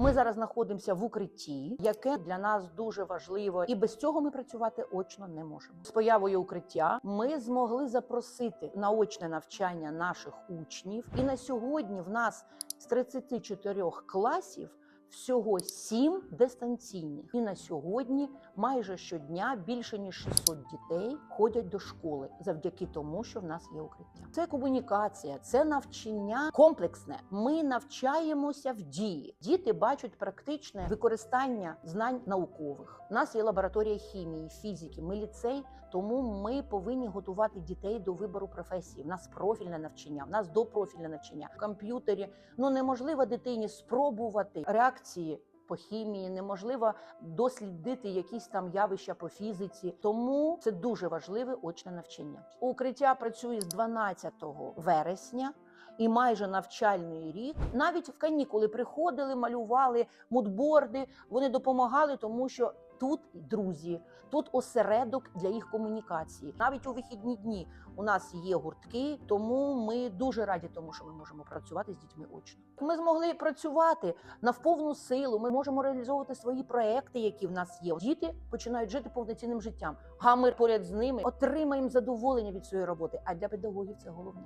Ми зараз знаходимося в укритті, яке для нас дуже важливо, і без цього ми працювати очно не можемо. З появою укриття ми змогли запросити наочне навчання наших учнів. І на сьогодні в нас з 34 класів. Всього сім дистанційних, і на сьогодні майже щодня більше ніж 600 дітей ходять до школи завдяки тому, що в нас є укриття. Це комунікація, це навчання комплексне. Ми навчаємося в дії. Діти бачать практичне використання знань наукових. У нас є лабораторія хімії, фізики. Ми ліцей, тому ми повинні готувати дітей до вибору професії. В нас профільне навчання, в нас допрофільне навчання в комп'ютері. Ну неможливо дитині спробувати реакції. По хімії неможливо дослідити якісь там явища по фізиці, тому це дуже важливе очне навчання. Укриття працює з 12 вересня. І майже навчальний рік навіть в канікули приходили, малювали мудборди. Вони допомагали, тому що тут друзі, тут осередок для їх комунікації. Навіть у вихідні дні у нас є гуртки, тому ми дуже раді тому, що ми можемо працювати з дітьми очно. Ми змогли працювати на повну силу. Ми можемо реалізовувати свої проекти, які в нас є. Діти починають жити повноцінним життям. А ми поряд з ними отримаємо задоволення від своєї роботи. А для педагогів це головне.